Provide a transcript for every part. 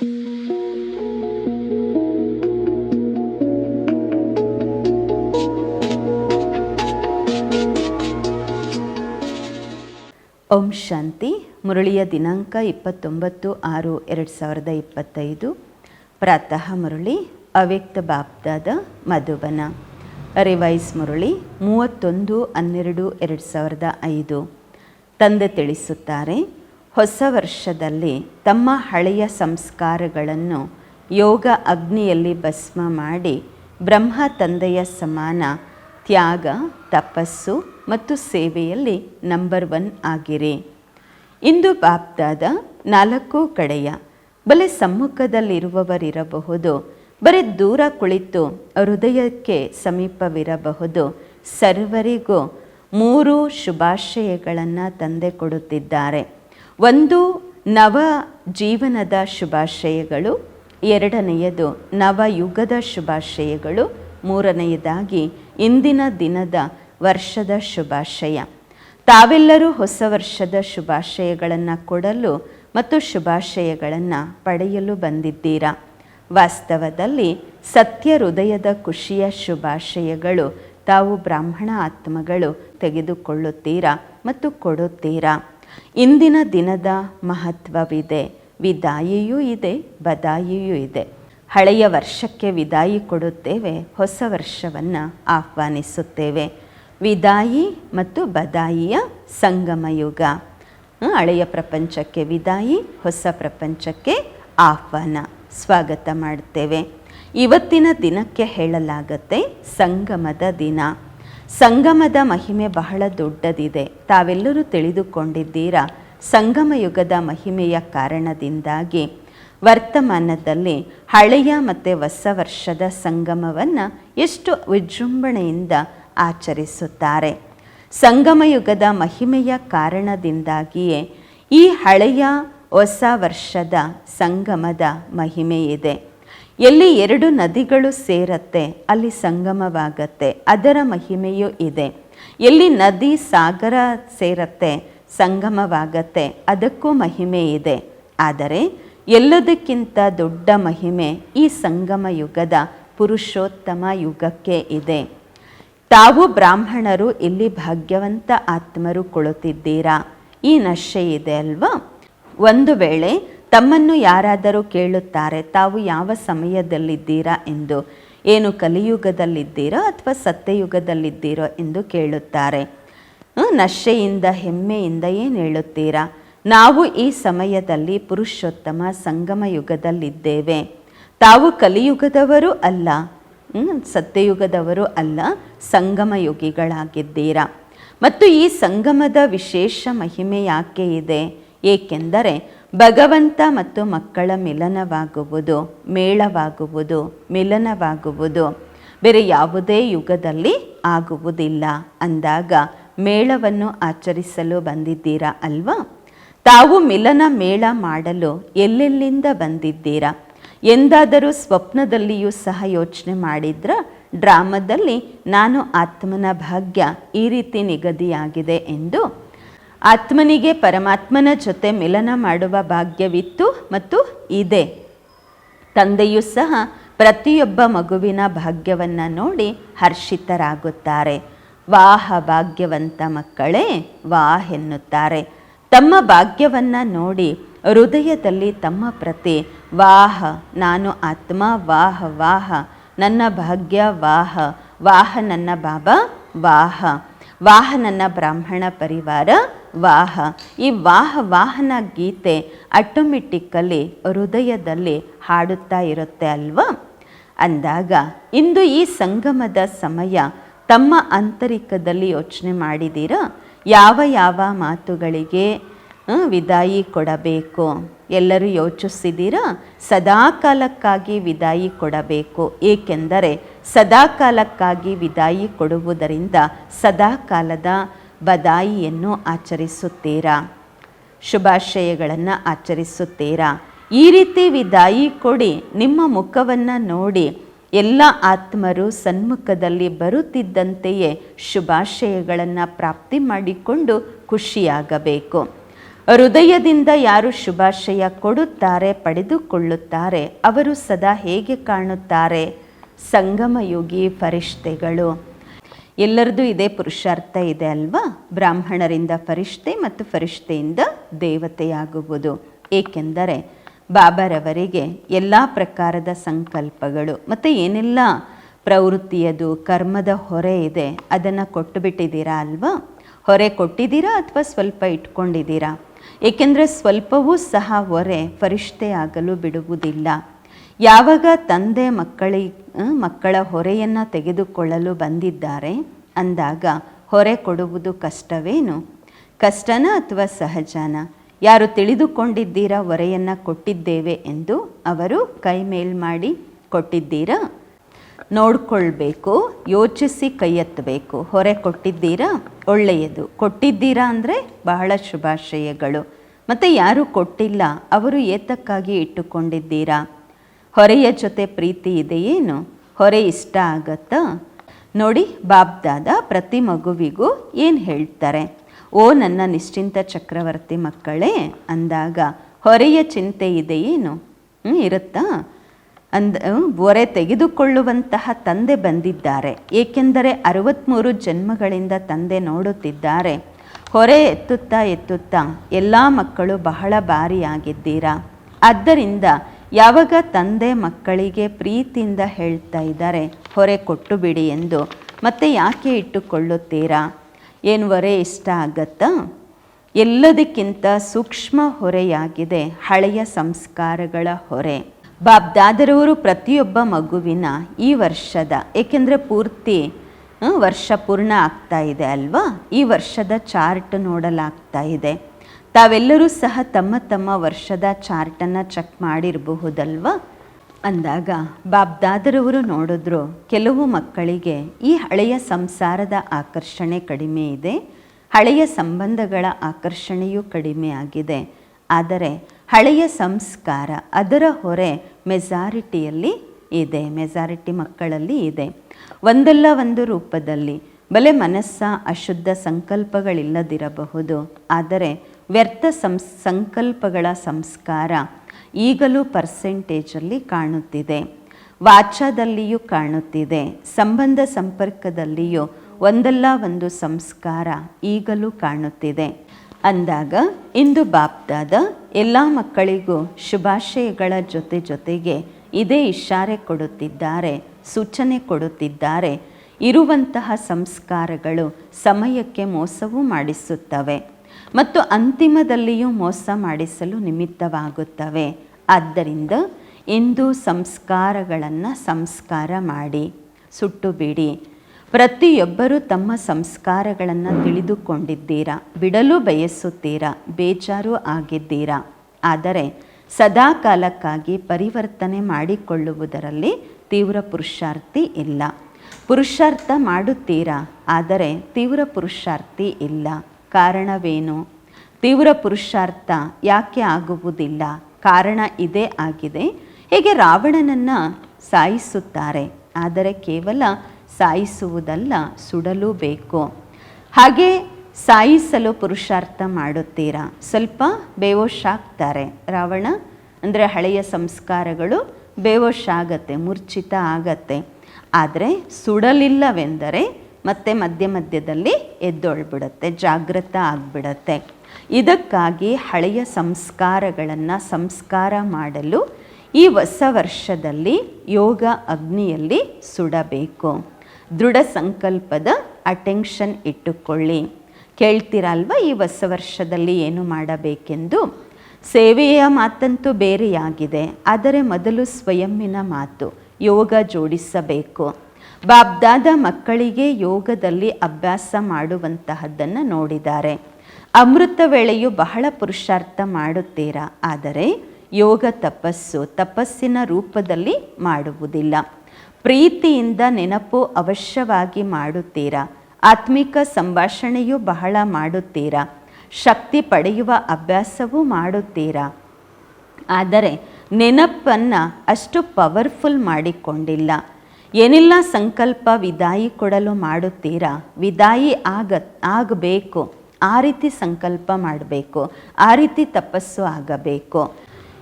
ಓಂ ಶಾಂತಿ, ಮುರಳಿಯ ದಿನಾಂಕ ಇಪ್ಪತ್ತೊಂಬತ್ತು ಆರು ಎರಡು ಸಾವಿರದ ಇಪ್ಪತ್ತೈದು. ಪ್ರಾತಃ ಮುರಳಿ, ಅವ್ಯಕ್ತ ಬಾಬ್ದಾದ ಮಧುಬನ. ರಿವೈಸ್ ಮುರಳಿ, ಮೂವತ್ತೊಂದು ಹನ್ನೆರಡು ಎರಡು ಸಾವಿರದ ಐದು. ತಂದೆ ತಿಳಿಸುತ್ತಾರೆ ಹೊಸ ವರ್ಷದಲ್ಲಿ ತಮ್ಮ ಹಳೆಯ ಸಂಸ್ಕಾರಗಳನ್ನು ಯೋಗ ಅಗ್ನಿಯಲ್ಲಿ ಭಸ್ಮ ಮಾಡಿ ಬ್ರಹ್ಮ ತಂದೆಯ ಸಮಾನ ತ್ಯಾಗ, ತಪಸ್ಸು ಮತ್ತು ಸೇವೆಯಲ್ಲಿ ನಂಬರ್ ಒನ್ ಆಗಿರಿ. ಇಂದು ಬಾಪ್ದಾದ ನಾಲ್ಕು ಕಡೆಯ. ಬಲೆ ಸಮ್ಮುಖದಲ್ಲಿರುವವರಿರಬಹುದು, ಬರೀ ದೂರ ಕುಳಿತು ಹೃದಯಕ್ಕೆ ಸಮೀಪವಿರಬಹುದು, ಸರ್ವರಿಗೂ ಮೂರು ಶುಭಾಶಯಗಳನ್ನು ತಂದೆ ಕೊಡುತ್ತಿದ್ದಾರೆ. ಒಂದು ನವ ಜೀವನದ ಶುಭಾಶಯಗಳು, ಎರಡನೆಯದು ನವಯುಗದ ಶುಭಾಶಯಗಳು, ಮೂರನೆಯದಾಗಿ ಇಂದಿನ ದಿನದ ವರ್ಷದ ಶುಭಾಶಯ. ತಾವೆಲ್ಲರೂ ಹೊಸ ವರ್ಷದ ಶುಭಾಶಯಗಳನ್ನು ಕೊಡಲು ಮತ್ತು ಶುಭಾಶಯಗಳನ್ನು ಪಡೆಯಲು ಬಂದಿದ್ದೀರಾ? ವಾಸ್ತವದಲ್ಲಿ ಸತ್ಯ ಹೃದಯದ ಖುಷಿಯ ಶುಭಾಶಯಗಳು ತಾವು ಬ್ರಾಹ್ಮಣ ಆತ್ಮಗಳು ತೆಗೆದುಕೊಳ್ಳುತ್ತೀರಾ ಮತ್ತು ಕೊಡುತ್ತೀರಾ? ಇಂದಿನ ದಿನದ ಮಹತ್ವವಿದೆ. ವಿದಾಯಿಯೂ ಇದೆ, ಬದಾಯಿಯೂ ಇದೆ. ಹಳೆಯ ವರ್ಷಕ್ಕೆ ವಿದಾಯಿ ಕೊಡುತ್ತೇವೆ, ಹೊಸ ವರ್ಷವನ್ನು ಆಹ್ವಾನಿಸುತ್ತೇವೆ. ವಿದಾಯಿ ಮತ್ತು ಬದಾಯಿಯ ಸಂಗಮಯುಗ. ಹಳೆಯ ಪ್ರಪಂಚಕ್ಕೆ ವಿದಾಯಿ, ಹೊಸ ಪ್ರಪಂಚಕ್ಕೆ ಆಹ್ವಾನ. ಸ್ವಾಗತ ಮಾಡುತ್ತೇವೆ ಇವತ್ತಿನ ದಿನಕ್ಕೆ ಹೇಳಲಾಗತ್ತೆ ಸಂಗಮದ ದಿನ. ಸಂಗಮದ ಮಹಿಮೆ ಬಹಳ ದೊಡ್ಡದಿದೆ. ತಾವೆಲ್ಲರೂ ತಿಳಿದುಕೊಂಡಿದ್ದೀರಾ? ಸಂಗಮ ಯುಗದ ಮಹಿಮೆಯ ಕಾರಣದಿಂದಾಗಿ ವರ್ತಮಾನದಲ್ಲಿ ಹಳೆಯ ಮತ್ತು ಹೊಸ ವರ್ಷದ ಸಂಗಮವನ್ನು ಎಷ್ಟು ವಿಜೃಂಭಣೆಯಿಂದ ಆಚರಿಸುತ್ತಾರೆ. ಸಂಗಮ ಯುಗದ ಮಹಿಮೆಯ ಕಾರಣದಿಂದಾಗಿಯೇ ಈ ಹಳೆಯ ಹೊಸ ವರ್ಷದ ಸಂಗಮದ ಮಹಿಮೆಯಿದೆ. ಎಲ್ಲಿ ಎರಡು ನದಿಗಳು ಸೇರತ್ತೆ, ಅಲ್ಲಿ ಸಂಗಮವಾಗತ್ತೆ, ಅದರ ಮಹಿಮೆಯೂ ಇದೆ. ಎಲ್ಲಿ ನದಿ, ಸಾಗರ ಸೇರತ್ತೆ, ಸಂಗಮವಾಗತ್ತೆ, ಅದಕ್ಕೂ ಮಹಿಮೆ ಇದೆ. ಆದರೆ ಎಲ್ಲದಕ್ಕಿಂತ ದೊಡ್ಡ ಮಹಿಮೆ ಈ ಸಂಗಮ ಯುಗದ ಪುರುಷೋತ್ತಮ ಯುಗಕ್ಕೆ ಇದೆ. ತಾವು ಬ್ರಾಹ್ಮಣರು, ಇಲ್ಲಿ ಭಾಗ್ಯವಂತ ಆತ್ಮರು ಕೊಳುತ್ತಿದ್ದೀರಾ ಈ ನಶೆ ಇದೆ ಅಲ್ವಾ? ಒಂದು ವೇಳೆ ತಮ್ಮನ್ನು ಯಾರಾದರೂ ಕೇಳುತ್ತಾರೆ, ತಾವು ಯಾವ ಸಮಯದಲ್ಲಿದ್ದೀರಾ ಎಂದು, ಏನು ಕಲಿಯುಗದಲ್ಲಿದ್ದೀರೋ ಅಥವಾ ಸತ್ಯಯುಗದಲ್ಲಿದ್ದೀರೋ ಎಂದು ಕೇಳುತ್ತಾರೆ. ನಶೆಯಿಂದ, ಹೆಮ್ಮೆಯಿಂದ ಏನು ಹೇಳುತ್ತೀರಾ? ನಾವು ಈ ಸಮಯದಲ್ಲಿ ಪುರುಷೋತ್ತಮ ಸಂಗಮ ಯುಗದಲ್ಲಿದ್ದೇವೆ. ತಾವು ಕಲಿಯುಗದವರು ಅಲ್ಲ ಸತ್ಯಯುಗದವರು ಅಲ್ಲ, ಸಂಗಮ ಯುಗಿಗಳಾಗಿದ್ದೀರಾ? ಮತ್ತು ಈ ಸಂಗಮದ ವಿಶೇಷ ಮಹಿಮೆ ಯಾಕೆ ಇದೆ? ಏಕೆಂದರೆ ಭಗವಂತ ಮತ್ತು ಮಕ್ಕಳ ಮಿಲನವಾಗುವುದು, ಮೇಳವಾಗುವುದು, ಮಿಲನವಾಗುವುದು. ಬೇರೆ ಯಾವುದೇ ಯುಗದಲ್ಲಿ ಆಗುವುದಿಲ್ಲ. ಅಂದಾಗ ಮೇಳವನ್ನು ಆಚರಿಸಲು ಬಂದಿದ್ದೀರಾ ಅಲ್ವಾ? ತಾವು ಮಿಲನ ಮೇಳ ಮಾಡಲು ಎಲ್ಲೆಲ್ಲಿಂದ ಬಂದಿದ್ದೀರಾ? ಎಂದಾದರೂ ಸ್ವಪ್ನದಲ್ಲಿಯೂ ಸಹ ಯೋಚನೆ ಮಾಡಿದ್ರ? ಡ್ರಾಮದಲ್ಲಿ, ನಾನು ಆತ್ಮನ ಭಾಗ್ಯ ಈ ರೀತಿ ನಿಗದಿಯಾಗಿದೆ ಎಂದು ಆತ್ಮನಿಗೆ ಪರಮಾತ್ಮನ ಜೊತೆ ಮಿಲನ ಮಾಡುವ ಭಾಗ್ಯವಿತ್ತು ಮತ್ತು ಇದೆ. ತಂದೆಯೂ ಸಹ ಪ್ರತಿಯೊಬ್ಬ ಮಗುವಿನ ಭಾಗ್ಯವನ್ನು ನೋಡಿ ಹರ್ಷಿತರಾಗುತ್ತಾರೆ. ವಾಹ ಭಾಗ್ಯವಂತ ಮಕ್ಕಳೇ, ವಾಹ್ ಎನ್ನುತ್ತಾರೆ. ತಮ್ಮ ಭಾಗ್ಯವನ್ನು ನೋಡಿ ಹೃದಯದಲ್ಲಿ ತಮ್ಮ ಪ್ರತಿ ವಾಹ, ನಾನು ಆತ್ಮ, ವಾಹ ವಾಹ, ನನ್ನ ಭಾಗ್ಯ, ವಾಹ ವಾಹ ನನ್ನ ಬಾಬಾ, ವಾಹ ವಾಹ ನನ್ನ ಬ್ರಾಹ್ಮಣ ಪರಿವಾರ ವಾಹ. ಈ ವಾಹ ವಾಹನ ಗೀತೆ ಆಟೋಮೆಟಿಕ್ಕಲ್ಲಿ ಹೃದಯದಲ್ಲಿ ಹಾಡುತ್ತಾ ಇರುತ್ತೆ ಅಲ್ವಾ? ಅಂದಾಗ ಇಂದು ಈ ಸಂಗಮದ ಸಮಯ ತಮ್ಮ ಆಂತರಿಕದಲ್ಲಿ ಯೋಚನೆ ಮಾಡಿದ್ದೀರಾ ಯಾವ ಯಾವ ಮಾತುಗಳಿಗೆ ವಿದಾಯಿ ಕೊಡಬೇಕು? ಎಲ್ಲರೂ ಯೋಚಿಸಿದ್ದೀರಾ ಸದಾಕಾಲಕ್ಕಾಗಿ ವಿದಾಯಿ ಕೊಡಬೇಕು. ಏಕೆಂದರೆ ಸದಾಕಾಲಕ್ಕಾಗಿ ವಿದಾಯಿ ಕೊಡುವುದರಿಂದ ಸದಾಕಾಲದ ಬದಾಯಿಯನ್ನು ಆಚರಿಸುತ್ತೀರಾ? ಶುಭಾಶಯಗಳನ್ನು ಆಚರಿಸುತ್ತೀರಾ? ಈ ರೀತಿ ವಿದಾಯಿ ಕೊಡಿ, ನಿಮ್ಮ ಮುಖವನ್ನು ನೋಡಿ, ಎಲ್ಲ ಆತ್ಮರು ಸನ್ಮುಖದಲ್ಲಿ ಬರುತ್ತಿದ್ದಂತೆಯೇ ಶುಭಾಶಯಗಳನ್ನು ಪ್ರಾಪ್ತಿ ಮಾಡಿಕೊಂಡು ಖುಷಿಯಾಗಬೇಕು. ಹೃದಯದಿಂದ ಯಾರು ಶುಭಾಶಯ ಕೊಡುತ್ತಾರೆ, ಪಡೆದುಕೊಳ್ಳುತ್ತಾರೆ, ಅವರು ಸದಾ ಹೇಗೆ ಕಾಣುತ್ತಾರೆ? ಸಂಗಮಯೋಗಿ ಫರಿಷ್ಠೆಗಳು ಎಲ್ಲರದು ಇದೇ ಪುರುಷಾರ್ಥ ಇದೆ ಅಲ್ವಾ? ಬ್ರಾಹ್ಮಣರಿಂದ ಫರಿಷ್ಠೆ ಮತ್ತು ಫರಿಷ್ಠೆಯಿಂದ ದೇವತೆಯಾಗುವುದು. ಏಕೆಂದರೆ ಬಾಬರವರಿಗೆ ಎಲ್ಲ ಪ್ರಕಾರದ ಸಂಕಲ್ಪಗಳು ಮತ್ತು ಏನೆಲ್ಲ ಪ್ರವೃತ್ತಿಯದು ಕರ್ಮದ ಹೊರೆ ಇದೆ ಅದನ್ನು ಕೊಟ್ಟು ಬಿಟ್ಟಿದ್ದೀರಾ ಅಲ್ವಾ? ಹೊರೆ ಕೊಟ್ಟಿದ್ದೀರಾ ಅಥವಾ ಸ್ವಲ್ಪ ಇಟ್ಕೊಂಡಿದ್ದೀರಾ? ಏಕೆಂದರೆ ಸ್ವಲ್ಪವೂ ಸಹ ಹೊರೆ ಫರಿಷ್ಠೆ ಆಗಲು ಬಿಡುವುದಿಲ್ಲ. ಯಾವಾಗ ತಂದೆ ಮಕ್ಕಳಿ ಆ, ಮಕ್ಕಳ ಹೊರೆಯನ್ನು ತೆಗೆದುಕೊಳ್ಳಲು ಬಂದಿದ್ದಾರೆ. ಅಂದಾಗ ಹೊರೆ ಕೊಡುವುದು ಕಷ್ಟವೇನು? ಕಷ್ಟನ ಅಥವಾ ಸಹಜನ? ಯಾರು ತಿಳಿದುಕೊಂಡಿದ್ದೀರಾ ಹೊರೆಯನ್ನು ಕೊಟ್ಟಿದ್ದೇವೆ ಎಂದು ಅವರು ಕೈ ಮೇಲ್ ಮಾಡಿ ಕೊಟ್ಟಿದ್ದೀರಾ? ನೋಡ್ಕೊಳ್ಬೇಕು, ಯೋಚಿಸಿ ಕೈ ಎತ್ತಬೇಕು. ಹೊರೆ ಕೊಟ್ಟಿದ್ದೀರಾ? ಒಳ್ಳೆಯದು. ಕೊಟ್ಟಿದ್ದೀರಾ ಅಂದರೆ ಬಹಳ ಶುಭಾಶಯಗಳು. ಮತ್ತು ಯಾರು ಕೊಟ್ಟಿಲ್ಲ, ಅವರು ಏತಕ್ಕಾಗಿ ಇಟ್ಟುಕೊಂಡಿದ್ದೀರಾ? ಹೊರೆಯ ಜೊತೆ ಪ್ರೀತಿ ಇದೆಯೇನು? ಹೊರೆ ಇಷ್ಟ ಆಗತ್ತಾ? ನೋಡಿ, ಬಾಬ್ದಾದ ಪ್ರತಿ ಮಗುವಿಗೂ ಏನು ಹೇಳ್ತಾರೆ? ಓ ನನ್ನ ನಿಶ್ಚಿಂತ ಚಕ್ರವರ್ತಿ ಮಕ್ಕಳೇ, ಅಂದಾಗ ಹೊರೆಯ ಚಿಂತೆ ಇದೆಯೇನು? ಇರುತ್ತಾ? ಅಂದ ಹೊರೆ ತೆಗೆದುಕೊಳ್ಳುವಂತಹ ತಂದೆ ಬಂದಿದ್ದಾರೆ. ಏಕೆಂದರೆ ಅರವತ್ತ್ಮೂರು ಜನ್ಮಗಳಿಂದ ತಂದೆ ನೋಡುತ್ತಿದ್ದಾರೆ. ಹೊರೆ ಎತ್ತುತ್ತಾ ಎತ್ತುತ್ತಾ ಎಲ್ಲ ಮಕ್ಕಳು ಬಹಳ ಭಾರಿಯಾಗಿದ್ದೀರಾ? ಆದ್ದರಿಂದ ಯಾವಾಗ ತಂದೆ ಮಕ್ಕಳಿಗೆ ಪ್ರೀತಿಯಿಂದ ಹೇಳ್ತಾ ಇದ್ದಾರೆ, ಹೊರೆ ಕೊಟ್ಟು ಬಿಡಿ ಎಂದು ಮತ್ತೆ ಯಾಕೆ ಇಟ್ಟುಕೊಳ್ಳುತ್ತೀರಾ? ಏನು ಹೊರೆ ಇಷ್ಟ ಆಗತ್ತಾ? ಎಲ್ಲದಕ್ಕಿಂತ ಸೂಕ್ಷ್ಮ ಹೊರೆಯಾಗಿದೆ ಹಳೆಯ ಸಂಸ್ಕಾರಗಳ ಹೊರೆ. ಬಾಬ್ದಾದರವರು ಪ್ರತಿಯೊಬ್ಬ ಮಗುವಿನ ಈ ವರ್ಷದ, ಏಕೆಂದರೆ ಪೂರ್ತಿ ವರ್ಷ ಪೂರ್ಣ ಆಗ್ತಾ ಇದೆ ಅಲ್ವಾ? ಈ ವರ್ಷದ ಚಾರ್ಟ್ ನೋಡಲಾಗ್ತಾ ಇದೆ. ತಾವೆಲ್ಲರೂ ಸಹ ತಮ್ಮ ತಮ್ಮ ವರ್ಷದ ಚಾರ್ಟನ್ನು ಚೆಕ್ ಮಾಡಿರಬಹುದಲ್ವ? ಅಂದಾಗ ಬಾಬ್ದಾದರವರು ನೋಡಿದ್ರು, ಕೆಲವು ಮಕ್ಕಳಿಗೆ ಈ ಹಳೆಯ ಸಂಸಾರದ ಆಕರ್ಷಣೆ ಕಡಿಮೆ ಇದೆ, ಹಳೆಯ ಸಂಬಂಧಗಳ ಆಕರ್ಷಣೆಯೂ ಕಡಿಮೆ ಆಗಿದೆ. ಆದರೆ ಹಳೆಯ ಸಂಸ್ಕಾರ ಅದರ ಹೊರೆ ಮೆಜಾರಿಟಿಯಲ್ಲಿ ಇದೆ, ಮೆಜಾರಿಟಿ ಮಕ್ಕಳಲ್ಲಿ ಇದೆ. ಒಂದಲ್ಲ ಒಂದು ರೂಪದಲ್ಲಿ, ಬಲೆ ಮನಸ್ಸ ಅಶುದ್ಧ ಸಂಕಲ್ಪಗಳಿಲ್ಲದಿರಬಹುದು. ಆದರೆ ವ್ಯರ್ಥ ಸಂಸ್, ಸಂಕಲ್ಪಗಳ ಸಂಸ್ಕಾರ ಈಗಲೂ ಪರ್ಸೆಂಟೇಜಲ್ಲಿ ಕಾಣುತ್ತಿದೆ. ವಾಚಾದಲ್ಲಿಯೂ ಕಾಣುತ್ತಿದೆ. ಸಂಬಂಧ ಸಂಪರ್ಕದಲ್ಲಿಯೂ ಒಂದಲ್ಲ ಒಂದು ಸಂಸ್ಕಾರ ಈಗಲೂ ಕಾಣುತ್ತಿದೆ. ಅಂದಾಗ ಇಂದು ಬಾಪ್ದಾದ ಎಲ್ಲ ಮಕ್ಕಳಿಗೂ ಶುಭಾಶಯಗಳ ಜೊತೆ ಜೊತೆಗೆ ಇದೇ ಇಶಾರೆ ಕೊಡುತ್ತಿದ್ದಾರೆ, ಸೂಚನೆ ಕೊಡುತ್ತಿದ್ದಾರೆ. ಇರುವಂತಹ ಸಂಸ್ಕಾರಗಳು ಸಮಯಕ್ಕೆ ಮೋಸವೂ ಮಾಡಿಸುತ್ತವೆ. ಮತ್ತು ಅಂತಿಮದಲ್ಲಿಯೂ ಮೋಸ ಮಾಡಿಸಲು ನಿಮಿತ್ತವಾಗುತ್ತವೆ. ಆದ್ದರಿಂದ ಇಂದು ಸಂಸ್ಕಾರಗಳನ್ನು ಸಂಸ್ಕಾರ ಮಾಡಿ. ಸುಟ್ಟು ಬಿಡಿ. ಪ್ರತಿಯೊಬ್ಬರೂ ತಮ್ಮ ಸಂಸ್ಕಾರಗಳನ್ನು ತಿಳಿದುಕೊಂಡಿದ್ದೀರಾ? ಬಿಡಲು ಬಯಸುತ್ತೀರಾ? ಬೇಜಾರು ಆಗಿದ್ದೀರಾ? ಆದರೆ ಸದಾ ಕಾಲಕ್ಕಾಗಿ ಪರಿವರ್ತನೆ ಮಾಡಿಕೊಳ್ಳುವುದರಲ್ಲಿ ತೀವ್ರ ಪುರುಷಾರ್ಥಿ ಇಲ್ಲ. ಪುರುಷಾರ್ಥ ಮಾಡುತ್ತೀರಾ? ಆದರೆ ತೀವ್ರ ಪುರುಷಾರ್ಥಿ ಇಲ್ಲ. ಕಾರಣವೇನು? ತೀವ್ರ ಪುರುಷಾರ್ಥ ಯಾಕೆ ಆಗುವುದಿಲ್ಲ? ಕಾರಣ ಇದೇ ಆಗಿದೆ. ಹೇಗೆ ರಾವಣನನ್ನು ಸಾಯಿಸುತ್ತಾರೆ. ಆದರೆ ಕೇವಲ ಸಾಯಿಸುವುದಲ್ಲ ಸುಡಲೂ ಬೇಕು ಹಾಗೆ ಸಾಯಿಸಲು ಪುರುಷಾರ್ಥ ಮಾಡುತ್ತೀರಾ? ಸ್ವಲ್ಪ ಬೇವೋಶಾಗ್ತಾರೆ ರಾವಣ, ಅಂದರೆ ಹಳೆಯ ಸಂಸ್ಕಾರಗಳು ಬೇವೋಶ್ ಆಗತ್ತೆ ಮೂರ್ಛಿತ ಆಗತ್ತೆ. ಆದರೆ ಸುಡಲಿಲ್ಲವೆಂದರೆ ಮತ್ತೆ ಮಧ್ಯ ಮಧ್ಯದಲ್ಲಿ ಎದ್ದೊಳ್ಬಿಡುತ್ತೆ ಜಾಗೃತ ಆಗಿಬಿಡತ್ತೆ. ಇದಕ್ಕಾಗಿ ಹಳೆಯ ಸಂಸ್ಕಾರಗಳನ್ನು ಸಂಸ್ಕಾರ ಮಾಡಲು ಈ ಹೊಸ ವರ್ಷದಲ್ಲಿ ಯೋಗ ಅಗ್ನಿಯಲ್ಲಿ ಸುಡಬೇಕು. ದೃಢ ಸಂಕಲ್ಪದ ಅಟೆನ್ಷನ್ ಇಟ್ಟುಕೊಳ್ಳಿ. ಕೇಳ್ತೀರಲ್ವ ಈ ಹೊಸ ವರ್ಷದಲ್ಲಿ ಏನು ಮಾಡಬೇಕೆಂದು? ಸೇವೆಯ ಮಾತಂತೂ ಬೇರೆಯಾಗಿದೆ, ಆದರೆ ಮೊದಲು ಸ್ವಯಂನ ಮಾತು, ಯೋಗ ಜೋಡಿಸಬೇಕು. ಬಾಬ್ದಾದ ಮಕ್ಕಳಿಗೆ ಯೋಗದಲ್ಲಿ ಅಭ್ಯಾಸ ಮಾಡುವಂತಹದ್ದನ್ನು ನೋಡಿದ್ದಾರೆ. ಅಮೃತ ವೇಳೆಯು ಬಹಳ ಪುರುಷಾರ್ಥ ಮಾಡುತ್ತೀರಾ? ಆದರೆ ಯೋಗ ತಪಸ್ಸು ತಪಸ್ಸಿನ ರೂಪದಲ್ಲಿ ಮಾಡುವುದಿಲ್ಲ. ಪ್ರೀತಿಯಿಂದ ನೆನಪು ಅವಶ್ಯವಾಗಿ ಮಾಡುತ್ತೀರಾ? ಆತ್ಮಿಕ ಸಂಭಾಷಣೆಯು ಬಹಳ ಮಾಡುತ್ತೀರಾ? ಶಕ್ತಿ ಪಡೆಯುವ ಅಭ್ಯಾಸವೂ ಮಾಡುತ್ತೀರಾ? ಆದರೆ ನೆನಪನ್ನು ಅಷ್ಟು ಪವರ್ಫುಲ್ ಮಾಡಿಕೊಂಡಿಲ್ಲ. ಏನೆಲ್ಲ ಸಂಕಲ್ಪ ವಿದಾಯಿ ಕೊಡಲು ಮಾಡುತ್ತೀರಾ? ವಿದಾಯಿ ಆಗ, ಆಗಬೇಕು. ಆ ರೀತಿ ಸಂಕಲ್ಪ ಮಾಡಬೇಕು. ಆ ರೀತಿ ತಪಸ್ಸು ಆಗಬೇಕು.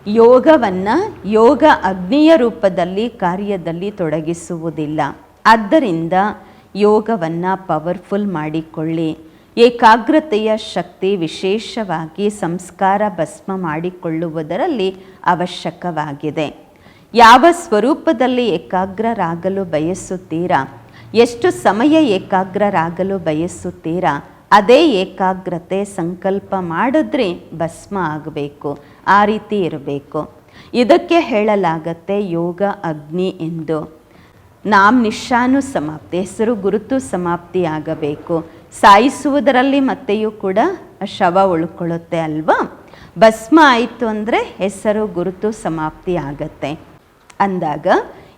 ಯೋಗವನ್ನು ಯೋಗ ಅಗ್ನಿಯ ರೂಪದಲ್ಲಿ, ಕಾರ್ಯದಲ್ಲಿ ತೊಡಗಿಸುವುದಿಲ್ಲ. ಆದ್ದರಿಂದ ಯೋಗವನ್ನು ಪವರ್ಫುಲ್ ಮಾಡಿಕೊಳ್ಳಿ. ಏಕಾಗ್ರತೆಯ ಶಕ್ತಿ ವಿಶೇಷವಾಗಿ ಸಂಸ್ಕಾರ ಭಸ್ಮ ಮಾಡಿಕೊಳ್ಳುವುದರಲ್ಲಿ ಅವಶ್ಯಕವಾಗಿದೆ. ಯಾವ ಸ್ವರೂಪದಲ್ಲಿ ಏಕಾಗ್ರರಾಗಲು ಬಯಸುತ್ತೀರಾ? ಎಷ್ಟು ಸಮಯ ಏಕಾಗ್ರರಾಗಲು ಬಯಸುತ್ತೀರಾ? ಅದೇ ಏಕಾಗ್ರತೆ ಸಂಕಲ್ಪ ಮಾಡಿದ್ರೆ ಭಸ್ಮ ಆಗಬೇಕು, ಆ ರೀತಿ ಇರಬೇಕು. ಇದಕ್ಕೆ ಹೇಳಲಾಗತ್ತೆ ಯೋಗ, ಅಗ್ನಿ ಎಂದು. ನಾಮ್ ನಿಶಾನು ಸಮಾಪ್ತಿ, ಹೆಸರು ಗುರುತು ಸಮಾಪ್ತಿ ಆಗಬೇಕು. ಸಾಯಿಸುವುದರಲ್ಲಿ ಮತ್ತೆಯೂ ಕೂಡ ಶವ ಉಳ್ಕೊಳ್ಳುತ್ತೆ ಅಲ್ವಾ? ಭಸ್ಮ ಆಯಿತು ಅಂದರೆ ಹೆಸರು ಗುರುತು ಸಮಾಪ್ತಿ ಆಗತ್ತೆ. ಅಂದಾಗ,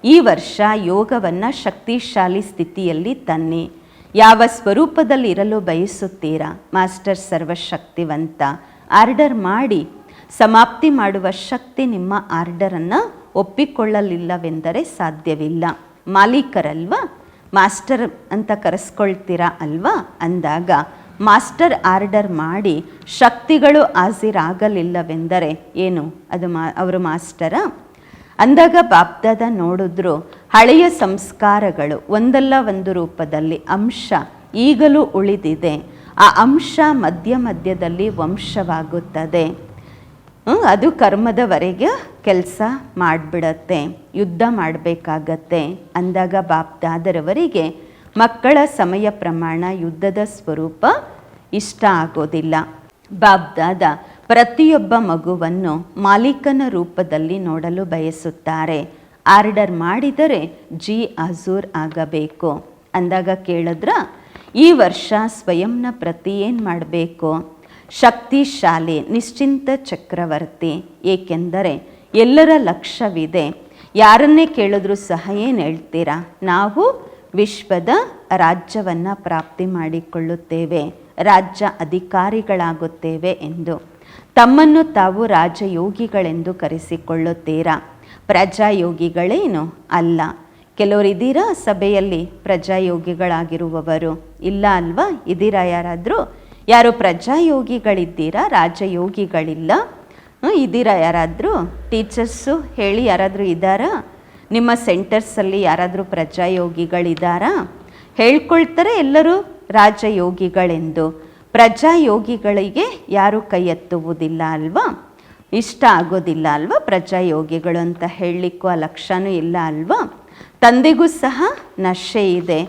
ಈ ವರ್ಷ ಯೋಗವನ್ನು ಶಕ್ತಿಶಾಲಿ ಸ್ಥಿತಿಯಲ್ಲಿ ತನ್ನಿ. ಯಾವ ಸ್ವರೂಪದಲ್ಲಿ ಇರಲು ಬಯಸುತ್ತೀರಾ, ಮಾಸ್ಟರ್ ಸರ್ವಶಕ್ತಿವಂತ? ಆರ್ಡರ್ ಮಾಡಿ. ಸಮಾಪ್ತಿ ಮಾಡುವ ಶಕ್ತಿ ನಿಮ್ಮ ಆರ್ಡರನ್ನು ಒಪ್ಪಿಕೊಳ್ಳಲಿಲ್ಲವೆಂದರೆ ಸಾಧ್ಯವಿಲ್ಲ. ಮಾಲೀಕರಲ್ವಾ? ಮಾಸ್ಟರ್ ಅಂತ ಕರೆಸ್ಕೊಳ್ತೀರಾ ಅಲ್ವಾ? ಅಂದಾಗ, ಮಾಸ್ಟರ್ ಆರ್ಡರ್ ಮಾಡಿ ಶಕ್ತಿಗಳು ಹಾಸಿರಾಗಲಿಲ್ಲವೆಂದರೆ ಏನು? ಅದು ಮಾ ಅವರು ಮಾಸ್ಟರ? ಅಂದಾಗ ಬಾಪ್ದಾದ ನೋಡಿದ್ರು ಹಳೆಯ ಸಂಸ್ಕಾರಗಳು, ಒಂದಲ್ಲ ಒಂದು ರೂಪದಲ್ಲಿ ಅಂಶ ಈಗಲೂ ಉಳಿದಿದೆ. ಆ ಅಂಶ ಮಧ್ಯ ಮಧ್ಯದಲ್ಲಿ ವಂಶವಾಗುತ್ತದೆ. ಅದು ಕರ್ಮದವರೆಗೆ ಕೆಲಸ ಮಾಡಿಬಿಡತ್ತೆ, ಯುದ್ಧ ಮಾಡಬೇಕಾಗತ್ತೆ. ಅಂದಾಗ ಬಾಪ್ದಾದರವರಿಗೆ ಮಕ್ಕಳ ಸಮಯ ಪ್ರಮಾಣ ಯುದ್ಧದ ಸ್ವರೂಪ ಇಷ್ಟ ಆಗೋದಿಲ್ಲ. ಬಾಬ್ದಾದ ಪ್ರತಿಯೊಬ್ಬ ಮಗುವನ್ನು ಮಾಲೀಕನ ರೂಪದಲ್ಲಿ ನೋಡಲು ಬಯಸುತ್ತಾರೆ. ಆರ್ಡರ್ ಮಾಡಿದರೆ ಜಿ ಅಜೂರ್ ಆಗಬೇಕು. ಅಂದಾಗ ಕೇಳಿದ್ರ, ಈ ವರ್ಷ ಸ್ವಯಂನ ಪ್ರತಿ ಏನು ಮಾಡಬೇಕು? ಶಕ್ತಿಶಾಲಿ, ನಿಶ್ಚಿಂತ ಚಕ್ರವರ್ತಿ. ಏಕೆಂದರೆ ಎಲ್ಲರ ಲಕ್ಷ್ಯವಿದೆ. ಯಾರನ್ನೇ ಕೇಳಿದ್ರೂ ಸಹ ಏನು ಹೇಳ್ತೀರಾ? ನಾವು ವಿಶ್ವದ ರಾಜ್ಯವನ್ನು ಪ್ರಾಪ್ತಿ ಮಾಡಿಕೊಳ್ಳುತ್ತೇವೆ. ರಾಜ್ಯ ಅಧಿಕಾರಿಗಳಾಗುತ್ತೇವೆ ಎಂದು. ತಮ್ಮನ್ನು ತಾವು ರಾಜಯೋಗಿಗಳೆಂದು ಕರೆಸಿಕೊಳ್ಳುತ್ತೀರಾ? ಪ್ರಜಾಯೋಗಿಗಳೇನು ಅಲ್ಲ. ಕೆಲವರು ಇದ್ದೀರಾ ಸಭೆಯಲ್ಲಿ? ಪ್ರಜಾಯೋಗಿಗಳಾಗಿರುವವರು ಇಲ್ಲ ಅಲ್ವಾ? ಇದ್ದೀರಾ ಯಾರಾದರೂ? ಯಾರು ಪ್ರಜಾಯೋಗಿಗಳಿದ್ದೀರಾ? ರಾಜಯೋಗಿಗಳಿಲ್ಲ? ಇದ್ದೀರಾ ಯಾರಾದರೂ? ಟೀಚರ್ಸು ಹೇಳಿ ಯಾರಾದರೂ ಇದ್ದಾರಾ? ನಿಮ್ಮ ಸೆಂಟರ್ಸಲ್ಲಿ ಯಾರಾದರೂ ಪ್ರಜಾಯೋಗಿಗಳಿದ್ದಾರಾ? ಹೇಳ್ಕೊಳ್ತಾರೆ ಎಲ್ಲರೂ ರಾಜಯೋಗಿಗಳೆಂದು. ಪ್ರಜಾಯೋಗಿಗಳಿಗೆ ಯಾರು ಕೈ ಎತ್ತುವುದಿಲ್ಲ ಅಲ್ವಾ? ಇಷ್ಟ ಆಗೋದಿಲ್ಲ ಅಲ್ವಾ ಪ್ರಜಾಯೋಗಿಗಳು ಅಂತ ಹೇಳಲಿಕ್ಕೂ ಆ ಲಕ್ಷಣೂ ಇಲ್ಲ ಅಲ್ವಾ? ತಂದೆಗೂ ಸಹ ನಶೆ ಇದೆ.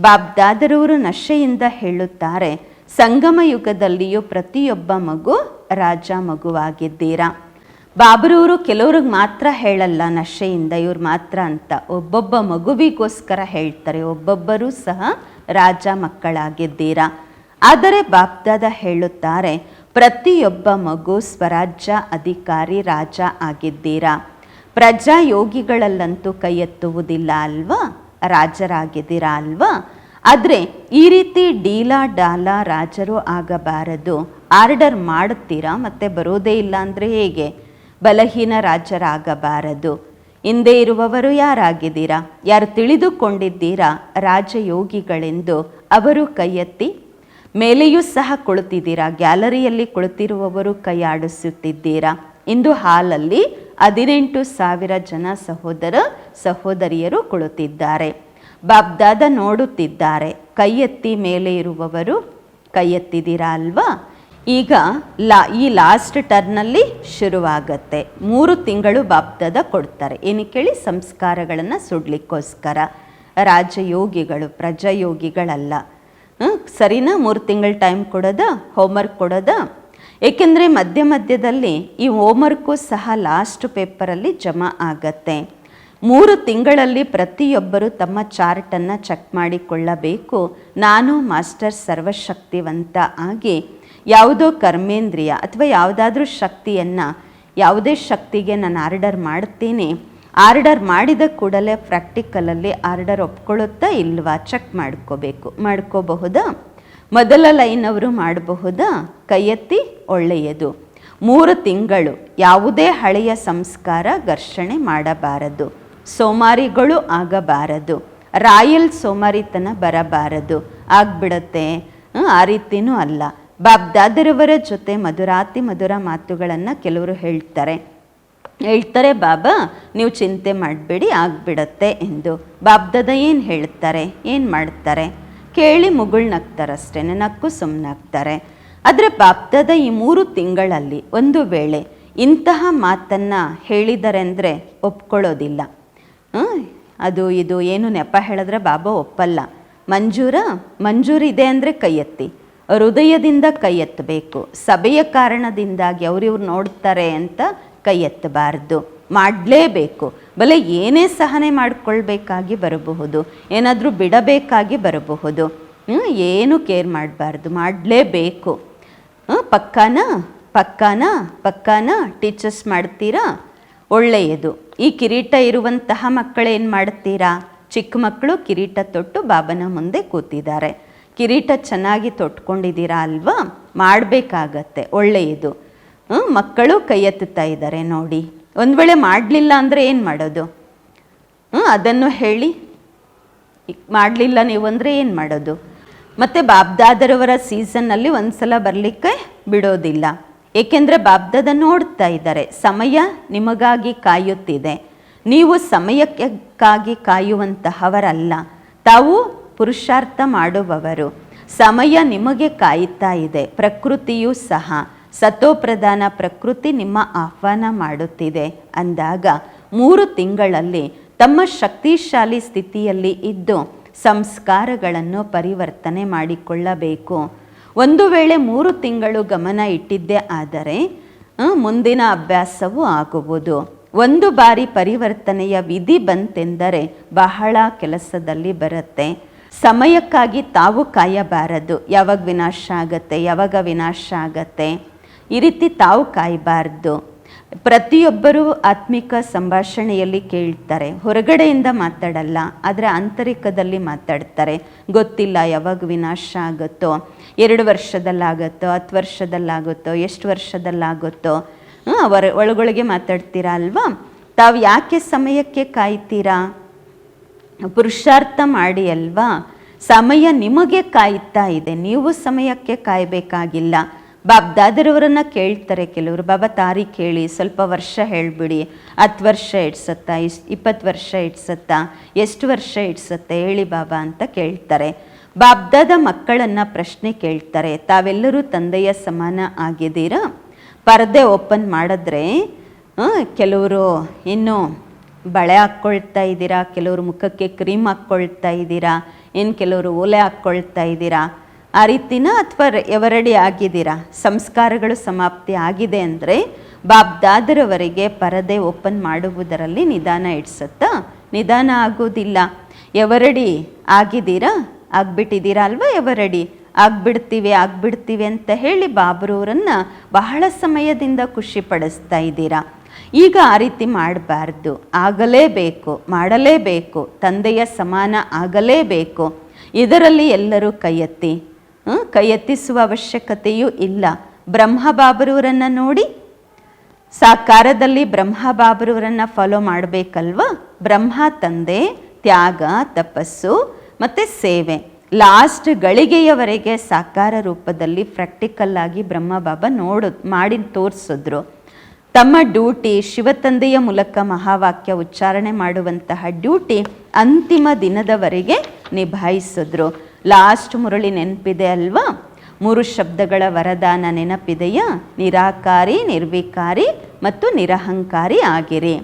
ಬಾಬ್ದಾದರವರು ನಶೆಯಿಂದ ಹೇಳುತ್ತಾರೆ, ಸಂಗಮ ಯುಗದಲ್ಲಿಯೂ ಪ್ರತಿಯೊಬ್ಬ ಮಗು ರಾಜ ಮಗುವಾಗಿದ್ದೀರಾ? ಬಾಬರವರು ಕೆಲವ್ರಿಗೆ ಮಾತ್ರ ಹೇಳಲ್ಲ ನಶೆಯಿಂದ, ಇವ್ರು ಮಾತ್ರ ಅಂತ. ಒಬ್ಬೊಬ್ಬ ಮಗುವಿಗೋಸ್ಕರ ಹೇಳ್ತಾರೆ, ಒಬ್ಬೊಬ್ಬರೂ ಸಹ ರಾಜ ಮಕ್ಕಳಾಗಿದ್ದೀರಾ? ಆದರೆ ಬಾಪ್ದಾದ ಹೇಳುತ್ತಾರೆ, ಪ್ರತಿಯೊಬ್ಬ ಮಗು ಸ್ವರಾಜ್ಯ ಅಧಿಕಾರಿ ರಾಜ ಆಗಿದ್ದೀರಾ? ಪ್ರಜಾಯೋಗಿಗಳಲ್ಲಂತೂ ಕೈ ಎತ್ತುವುದಿಲ್ಲ ಅಲ್ವಾ? ರಾಜರಾಗಿದ್ದೀರಾ ಅಲ್ವಾ? ಆದರೆ ಈ ರೀತಿ ಡೀಲಾ ಡಾಲಾ ರಾಜರು ಆಗಬಾರದು. ಆರ್ಡರ್ ಮಾಡುತ್ತೀರಾ ಮತ್ತೆ ಬರೋದೇ ಇಲ್ಲ ಅಂದರೆ ಹೇಗೆ? ಬಲಹೀನ ರಾಜರಾಗಬಾರದು. ಹಿಂದೆ ಇರುವವರು ಯಾರಾಗಿದ್ದೀರಾ? ಯಾರು ತಿಳಿದುಕೊಂಡಿದ್ದೀರಾ? ರಾಜಯೋಗಿಗಳೆಂದು ಅವರು ಕೈ ಎತ್ತಿ ಮೇಲೆಯೂ ಸಹ ಕುಳಿತಿದ್ದೀರಾ? ಗ್ಯಾಲರಿಯಲ್ಲಿ ಕುಳಿತಿರುವವರು ಕೈ ಆಡಿಸುತ್ತಿದ್ದೀರಾ ಇಂದು ಹಾಲಲ್ಲಿ ಹದಿನೆಂಟು ಸಾವಿರ ಜನ ಸಹೋದರ ಸಹೋದರಿಯರು ಕುಳಿತಿದ್ದಾರೆ. ಬಾಬ್ದಾದ ನೋಡುತ್ತಿದ್ದಾರೆ. ಕೈ ಎತ್ತಿ ಮೇಲೆ ಇರುವವರು ಕೈ ಎತ್ತಿದ್ದೀರಾ ಅಲ್ವಾ? ಈಗ ಲಾ, ಈ ಲಾಸ್ಟ್ ಟರ್ನಲ್ಲಿ ಶುರುವಾಗತ್ತೆ. ಮೂರು ತಿಂಗಳು ಬಾಬ್ದಾದ ಕೊಡ್ತಾರೆ. ಏನು ಕೇಳಿ? ಸಂಸ್ಕಾರಗಳನ್ನು ಸುಡ್ಲಿಕ್ಕೋಸ್ಕರ. ರಾಜಯೋಗಿಗಳು, ಪ್ರಜಾಯೋಗಿಗಳಲ್ಲ. ಸರಿನಾ? ಮೂರು ತಿಂಗಳ ಟೈಮ್ ಕೊಡೋದ? ಹೋಮ್ವರ್ಕ್ ಕೊಡೋದ? ಏಕೆಂದರೆ ಮಧ್ಯ ಮಧ್ಯದಲ್ಲಿ ಈ ಹೋಮ್ವರ್ಕು ಸಹ ಲಾಸ್ಟ್ ಪೇಪರಲ್ಲಿ ಜಮಾ ಆಗತ್ತೆ. ಮೂರು ತಿಂಗಳಲ್ಲಿ ಪ್ರತಿಯೊಬ್ಬರು ತಮ್ಮ ಚಾರ್ಟನ್ನು ಚೆಕ್ ಮಾಡಿಕೊಳ್ಳಬೇಕು. ನಾನು ಮಾಸ್ಟರ್ ಸರ್ವಶಕ್ತಿವಂತ ಆಗಿ ಯಾವುದೋ ಕರ್ಮೇಂದ್ರಿಯ ಅಥವಾ ಯಾವುದಾದ್ರೂ ಶಕ್ತಿಯನ್ನು ಯಾವುದೇ ಶಕ್ತಿಗೆ ನಾನು ಆರ್ಡರ್ ಮಾಡ್ತೀನಿ. ಆರ್ಡರ್ ಮಾಡಿದ ಕೂಡಲೇ ಪ್ರಾಕ್ಟಿಕಲಲ್ಲಿ ಆರ್ಡರ್ ಒಪ್ಕೊಳ್ಳುತ್ತಾ ಇಲ್ವಾ? ಚೆಕ್ ಮಾಡ್ಕೋಬೇಕು. ಮಾಡ್ಕೋಬಹುದಾ? ಮೊದಲ ಲೈನ್ ಅವರು ಮಾಡಬಹುದಾ? ಕೈಯೆತ್ತಿ ಒಳ್ಳೆಯದು. ಮೂರು ತಿಂಗಳು ಯಾವುದೇ ಹಳೆಯ ಸಂಸ್ಕಾರ ಘರ್ಷಣೆ ಮಾಡಬಾರದು. ಸೋಮಾರಿಗಳು ಆಗಬಾರದು. ರಾಯಲ್ ಸೋಮಾರಿತನ ಬರಬಾರದು. ಆಗ್ಬಿಡತ್ತೆ. ಆ ರೀತಿನೂ ಅಲ್ಲ. ಬಾಬ್ದಾದರವರ ಜೊತೆ ಮಧುರಾತಿ ಮಧುರ ಮಾತುಗಳನ್ನು ಕೆಲವರು ಹೇಳ್ತಾರೆ. ಹೇಳ್ತಾರೆ, ಬಾಬಾ, ನೀವು ಚಿಂತೆ ಮಾಡಬೇಡಿ, ಆಗ್ಬಿಡತ್ತೆ ಎಂದು. ಬಾಬ್ದದ ಏನು ಹೇಳ್ತಾರೆ, ಏನು ಮಾಡ್ತಾರೆ? ಕೇಳಿ ಮುಗುಳ್ನಗ್ತಾರಷ್ಟೇ ನಕ್ಕು ಸುಮ್ಮನಾಗ್ತಾರೆ ಆದರೆ ಬಾಬ್ದದ ಈ ಮೂರು ತಿಂಗಳಲ್ಲಿ ಒಂದು ವೇಳೆ ಇಂತಹ ಮಾತನ್ನು ಹೇಳಿದ್ದಾರೆ ಅಂದರೆ ಒಪ್ಕೊಳ್ಳೋದಿಲ್ಲ. ಅದು ಇದು ಏನು ನೆಪ ಹೇಳಿದ್ರೆ ಬಾಬಾ ಒಪ್ಪಲ್ಲ. ಮಂಜೂರ, ಮಂಜೂರು ಇದೆ ಅಂದರೆ ಕೈ ಎತ್ತಿ ಹೃದಯದಿಂದ ಕೈ ಎತ್ತಬೇಕು ಸಭೆಯ ಕಾರಣದಿಂದಾಗಿ ಅವ್ರಿವ್ರು ನೋಡ್ತಾರೆ ಅಂತ ಕೈ ಎತ್ತಬಾರ್ದು. ಮಾಡಲೇಬೇಕು. ಬಲೆ ಏನೇ ಸಹನೆ ಮಾಡಿಕೊಳ್ಬೇಕಾಗಿ ಬರಬಹುದು. ಏನಾದರೂ ಬಿಡಬೇಕಾಗಿ ಬರಬಹುದು. ಏನು ಕೇರ್ ಮಾಡಬಾರ್ದು. ಮಾಡಲೇಬೇಕು. ಪಕ್ಕಾನ? ಪಕ್ಕಾನ? ಪಕ್ಕಾನ? ಟೀಚರ್ಸ್ ಮಾಡ್ತೀರಾ? ಒಳ್ಳೆಯದು. ಈ ಕಿರೀಟ ಇರುವಂತಹ ಮಕ್ಕಳೇನು ಮಾಡ್ತೀರಾ? ಚಿಕ್ಕ ಮಕ್ಕಳು ಕಿರೀಟ ತೊಟ್ಟು ಬಾಬನ ಮುಂದೆ ಕೂತಿದ್ದಾರೆ. ಕಿರೀಟ ಚೆನ್ನಾಗಿ ತೊಟ್ಕೊಂಡಿದ್ದೀರಾ ಅಲ್ವಾ? ಮಾಡಬೇಕಾಗತ್ತೆ. ಒಳ್ಳೆಯದು. ಮಕ್ಕಳು ಕೈ ಎತ್ತುತ್ತಾ ಇದ್ದಾರೆ ನೋಡಿ. ಒಂದು ವೇಳೆ ಮಾಡಲಿಲ್ಲ ಅಂದರೆ ಏನು ಮಾಡೋದು? ಹ್ಞೂ ಅದನ್ನು ಹೇಳಿ. ಮಾಡಲಿಲ್ಲ ನೀವು ಅಂದರೆ ಏನು ಮಾಡೋದು? ಮತ್ತು ಬಾಬ್ದಾದರವರ ಸೀಸನ್ನಲ್ಲಿ ಒಂದು ಸಲ ಬರಲಿಕ್ಕೆ ಬಿಡೋದಿಲ್ಲ. ಏಕೆಂದರೆ ಬಾಬ್ದಾದ ನೋಡ್ತಾ ಇದ್ದಾರೆ, ಸಮಯ ನಿಮಗಾಗಿ ಕಾಯುತ್ತಿದೆ. ನೀವು ಸಮಯಕ್ಕಾಗಿ ಕಾಯುವಂತಹವರಲ್ಲ. ತಾವು ಪುರುಷಾರ್ಥ ಮಾಡುವವರು. ಸಮಯ ನಿಮಗೆ ಕಾಯುತ್ತಾ ಇದೆ, ಪ್ರಕೃತಿಯೂ ಸಹ. ಸತೋಪ್ರಧಾನ ಪ್ರಕೃತಿ ನಿಮ್ಮ ಆಹ್ವಾನ ಮಾಡುತ್ತಿದೆ ಅಂದಾಗ ಮೂರು ತಿಂಗಳಲ್ಲಿ ತಮ್ಮ ಶಕ್ತಿಶಾಲಿ ಸ್ಥಿತಿಯಲ್ಲಿ ಇದ್ದು ಸಂಸ್ಕಾರಗಳನ್ನು ಪರಿವರ್ತನೆ ಮಾಡಿಕೊಳ್ಳಬೇಕು. ಒಂದು ವೇಳೆ ಮೂರು ತಿಂಗಳು ಗಮನ ಇಟ್ಟಿದ್ದೇ ಆದರೆ ಮುಂದಿನ ಅಭ್ಯಾಸವೂ ಆಗುವುದು. ಒಂದು ಬಾರಿ ಪರಿವರ್ತನೆಯ ವಿಧಿ ಬಂತೆಂದರೆ ಬಹಳ ಕೆಲಸದಲ್ಲಿ ಬರುತ್ತೆ. ಸಮಯಕ್ಕಾಗಿ ತಾವು ಕಾಯಬಾರದು. ಯಾವಾಗ ವಿನಾಶ ಆಗತ್ತೆ, ಯಾವಾಗ ವಿನಾಶ ಆಗತ್ತೆ. ಈ ರೀತಿ ತಾವು ಕಾಯಬಾರ್ದು. ಪ್ರತಿಯೊಬ್ಬರೂ ಆತ್ಮಿಕ ಸಂಭಾಷಣೆಯಲ್ಲಿ ಕೇಳ್ತಾರೆ. ಹೊರಗಡೆಯಿಂದ ಮಾತಾಡಲ್ಲ, ಆದರೆ ಆಂತರಿಕದಲ್ಲಿ ಮಾತಾಡ್ತಾರೆ. ಗೊತ್ತಿಲ್ಲ ಯಾವಾಗ ವಿನಾಶ ಆಗುತ್ತೋ, ಎರಡು ವರ್ಷದಲ್ಲಾಗುತ್ತೋ, ಹತ್ತು ವರ್ಷದಲ್ಲಾಗುತ್ತೋ, ಎಷ್ಟು ವರ್ಷದಲ್ಲಾಗುತ್ತೋ ಅವರ ಒಳಗೊಳಗೆ ಮಾತಾಡ್ತೀರಾ ಅಲ್ವಾ? ತಾವು ಯಾಕೆ ಸಮಯಕ್ಕೆ ಕಾಯ್ತೀರಾ? ಪುರುಷಾರ್ಥ ಮಾಡಿ ಅಲ್ವಾ? ಸಮಯ ನಿಮಗೆ ಕಾಯ್ತಾ ಇದೆ. ನೀವು ಸಮಯಕ್ಕೆ ಕಾಯಬೇಕಾಗಿಲ್ಲ. ಬಾಬ್ದಾದರವರನ್ನ ಕೇಳ್ತಾರೆ ಕೆಲವರು, ಬಾಬಾ ತಾರೀಖ್ ಹೇಳಿ ಸ್ವಲ್ಪ ವರ್ಷ ಹೇಳಿಬಿಡಿ, ಹತ್ತು ವರ್ಷ ಇಡ್ಸತ್ತಾ ಇಸ್ ಇಪ್ಪತ್ತು ವರ್ಷ ಇಡ್ಸತ್ತಾ, ಎಷ್ಟು ವರ್ಷ ಇಡ್ಸತ್ತೆ, ಹೇಳಿ ಬಾಬಾ ಅಂತ ಕೇಳ್ತಾರೆ. ಬಾಬ್ದಾದ ಮಕ್ಕಳನ್ನು ಪ್ರಶ್ನೆ ಕೇಳ್ತಾರೆ, ತಾವೆಲ್ಲರೂ ತಂದೆಯ ಸಮಾನ ಆಗಿದ್ದೀರಾ? ಪರದೆ ಓಪನ್ ಮಾಡಿದ್ರೆ ಕೆಲವರು ಇನ್ನು ಬಳೆ ಹಾಕ್ಕೊಳ್ತಾ ಇದ್ದೀರಾ? ಕೆಲವರು ಮುಖಕ್ಕೆ ಕ್ರೀಮ್ ಹಾಕ್ಕೊಳ್ತಾ ಇದ್ದೀರಾ? ಇನ್ನು ಕೆಲವರು ಓಲೆ ಹಾಕ್ಕೊಳ್ತಾ ಇದ್ದೀರಾ? ಆ ರೀತಿನ ಅಥವಾ ಎವರಡಿ ಆಗಿದ್ದೀರಾ? ಸಂಸ್ಕಾರಗಳು ಸಮಾಪ್ತಿ ಆಗಿದೆ ಅಂದರೆ ಬಾಬ್ದಾದರವರೆಗೆ ಪರದೆ ಓಪನ್ ಮಾಡುವುದರಲ್ಲಿ ನಿಧಾನ ಇಡ್ಸತ್ತಾ? ನಿಧಾನ ಆಗೋದಿಲ್ಲ ಎವರಡಿ ಆಗಿದ್ದೀರಾ? ಆಗ್ಬಿಟ್ಟಿದ್ದೀರಾ ಅಲ್ವಾ ಎವರಡಿ ಆಗ್ಬಿಡ್ತೀವಿ ಆಗ್ಬಿಡ್ತೀವಿ ಅಂತ ಹೇಳಿ ಬಾಬ್ರೂರನ್ನು ಬಹಳ ಸಮಯದಿಂದ ಖುಷಿ ಪಡಿಸ್ತಾ ಇದ್ದೀರಾ? ಈಗ ಆ ರೀತಿ ಮಾಡಬಾರ್ದು. ಆಗಲೇಬೇಕು ಮಾಡಲೇಬೇಕು. ತಂದೆಯ ಸಮಾನ ಆಗಲೇಬೇಕು. ಇದರಲ್ಲಿ ಎಲ್ಲರೂ ಕೈ ಎತ್ತಿ ಹ್ಮ್, ಕೈ ಎತ್ತಿಸುವ ಅವಶ್ಯಕತೆಯೂ ಇಲ್ಲ. ಬ್ರಹ್ಮ ಬಾಬರವರನ್ನ ನೋಡಿ? ಸಾಕಾರದಲ್ಲಿ ಬ್ರಹ್ಮ ಬಾಬರವರನ್ನ ಫಾಲೋ ಮಾಡಬೇಕಲ್ವ? ಬ್ರಹ್ಮ, ತಂದೆ, ತ್ಯಾಗ, ತಪಸ್ಸು, ಮತ್ತು ಸೇವೆ. ಲಾಸ್ಟ್ ಗಳಿಗೆಯವರೆಗೆ ಸಾಕಾರ ರೂಪದಲ್ಲಿ ಪ್ರಾಕ್ಟಿಕಲ್ ಆಗಿ ಬ್ರಹ್ಮ ಬಾಬಾ ನೋಡು ಮಾಡಿ ತೋರಿಸಿದ್ರು. ತಮ್ಮ ಡ್ಯೂಟಿ, ಶಿವತಂದೆಯ ಮೂಲಕ ಮಹಾವಾಕ್ಯ ಉಚ್ಚಾರಣೆ ಮಾಡುವಂತಹ ಡ್ಯೂಟಿ ಅಂತಿಮ ದಿನದವರೆಗೆ ನಿಭಾಯಿಸಿದ್ರು. ಲಾಸ್ಟ್ ಮುರಳಿ ನೆನಪಿದೆ ಅಲ್ವಾ? ಮೂರು ಶಬ್ದಗಳ ವರದಾನ ನೆನಪಿದೆಯಾ? ನಿರಾಕಾರಿ, ನಿರ್ವಿಕಾರಿ ಮತ್ತು ನಿರಹಂಕಾರಿ ಆಗಿರಿ.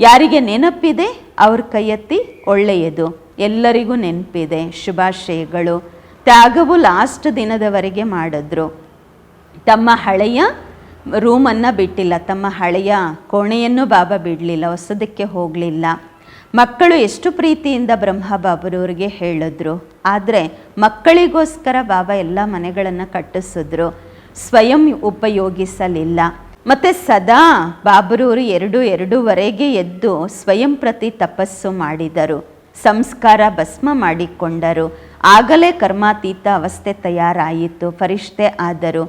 ಯಾರಿಗೆ ನೆನಪಿದೆ? ಅವ್ರ ಕೈಯತ್ತಿ ಒಳ್ಳೆಯದು. ಎಲ್ಲರಿಗೂ ನೆನಪಿದೆ. ಶುಭಾಶಯಗಳು. ತ್ಯಾಗವು ಲಾಸ್ಟ್ ದಿನದವರೆಗೆ ಮಾಡಿದ್ರು. ತಮ್ಮ ಹಳೆಯ ರೂಮನ್ನು ಬಿಟ್ಟಿಲ್ಲ. ತಮ್ಮ ಹಳೆಯ ಕೋಣೆಯನ್ನು ಬಾಬಾ ಬಿಡಲಿಲ್ಲ. ಹೊಸದಕ್ಕೆ ಹೋಗಲಿಲ್ಲ. ಮಕ್ಕಳು ಎಷ್ಟು ಪ್ರೀತಿಯಿಂದ ಬ್ರಹ್ಮ ಬಾಬರವ್ರಿಗೆ ಹೇಳಿದ್ರು, ಆದರೆ ಮಕ್ಕಳಿಗೋಸ್ಕರ ಬಾಬಾ ಎಲ್ಲ ಮನೆಗಳನ್ನು ಕಟ್ಟಿಸಿದ್ರು, ಸ್ವಯಂ ಉಪಯೋಗಿಸಲಿಲ್ಲ. ಮತ್ತು ಸದಾ ಬಾಬರೂರು ಎರಡು ಎರಡೂವರೆಗೆ ಎದ್ದು ಸ್ವಯಂ ಪ್ರತಿ ತಪಸ್ಸು ಮಾಡಿದರು, ಸಂಸ್ಕಾರ ಭಸ್ಮ ಮಾಡಿಕೊಂಡರು. ಆಗಲೇ ಕರ್ಮಾತೀತ ಅವಸ್ಥೆ ತಯಾರಾಯಿತು, ಫರಿಷ್ಠೆ ಆದರು.